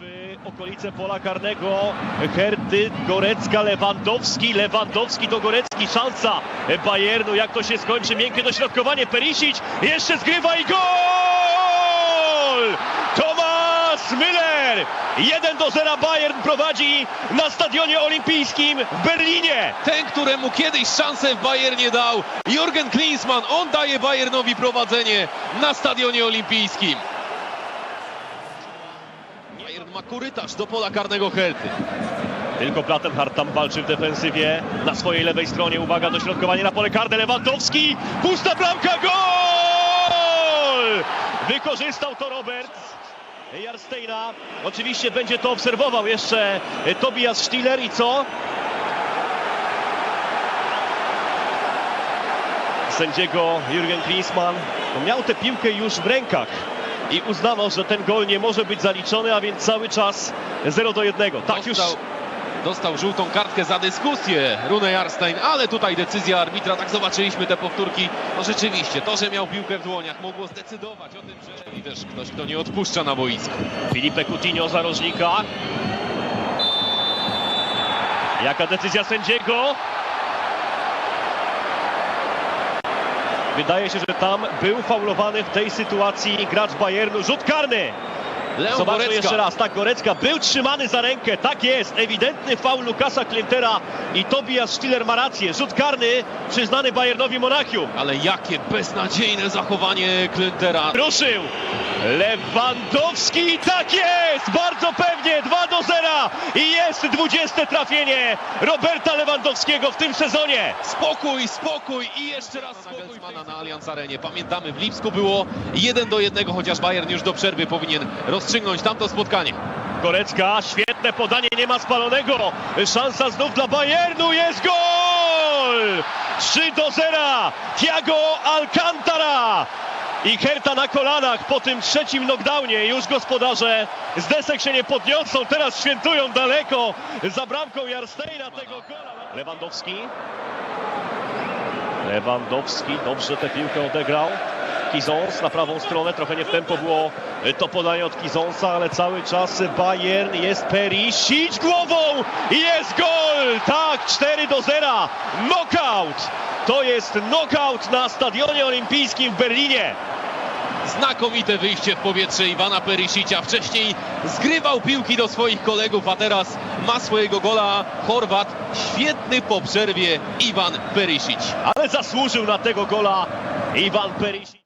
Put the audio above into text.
W okolice pola karnego. Herty, Gorecka, Lewandowski, Lewandowski do Gorecki, szansa Bayernu, jak to się skończy, miękkie dośrodkowanie, Perisic, jeszcze zgrywa i gol! Tomasz Müller! 1 do 0 Bayern prowadzi na stadionie olimpijskim w Berlinie. Ten, któremu kiedyś szansę w Bayernie dał, Jurgen Klinsmann, on daje Bayernowi prowadzenie na stadionie olimpijskim. Bayern ma korytarz do pola karnego Herty. Tylko Plattenhardt tam walczy w defensywie. Na swojej lewej stronie, uwaga, dośrodkowanie na pole karne. Lewandowski, pusta bramka, gol! Wykorzystał to Roberts. Jarsteina. Oczywiście będzie to obserwował jeszcze Tobias Stiller i co? Sędziego Jürgen Klinsmann miał tę piłkę już w rękach i uznano, że ten gol nie może być zaliczony, a więc cały czas 0 do 1. Tak już Dostał, dostał żółtą kartkę za dyskusję Rune Jarstein, ale tutaj decyzja arbitra, tak zobaczyliśmy te powtórki. No rzeczywiście, to, że miał piłkę w dłoniach mogło zdecydować o tym, że i też ktoś, kto nie odpuszcza na boisku. Filipe Coutinho za rożnika. Jaka decyzja sędziego? Wydaje się, że tam był faulowany w tej sytuacji gracz Bayernu. Rzut karny. Leon Zobaczmy Gorecka. jeszcze raz. Tak, Gorecka był trzymany za rękę. Tak jest. Ewidentny faul Lukasa Klintera i Tobias Stiller ma rację. Rzut karny przyznany Bayernowi Monachium. Ale jakie beznadziejne zachowanie Klintera. Ruszył. Lewandowski, tak jest! Bardzo pewnie, 2 do 0 i jest 20 trafienie Roberta Lewandowskiego w tym sezonie. Spokój, spokój i jeszcze raz spokój. na Allianz Arenie. Pamiętamy, w Lipsku było 1 do 1, chociaż Bayern już do przerwy powinien rozstrzygnąć tamto spotkanie. Gorecka, świetne podanie, nie ma spalonego. Szansa znów dla Bayernu, jest gol! 3 do 0, Thiago Alcantara. I Herta na kolanach po tym trzecim knockdownie. Już gospodarze z desek się nie podniosą. Teraz świętują daleko za bramką Jarsteina tego gola. Lewandowski. Lewandowski dobrze tę piłkę odegrał. Kizons na prawą stronę, trochę nie w tempo było to podanie od Kizonsa, ale cały czas Bayern jest Perisic głową i jest gol! Tak, 4 do 0. Knockout! To jest knockout na stadionie olimpijskim w Berlinie. Znakomite wyjście w powietrze Iwana Perisicia. Wcześniej zgrywał piłki do swoich kolegów, a teraz ma swojego gola Chorwat. Świetny po przerwie Iwan Perisic. Ale zasłużył na tego gola Iwan Perisic.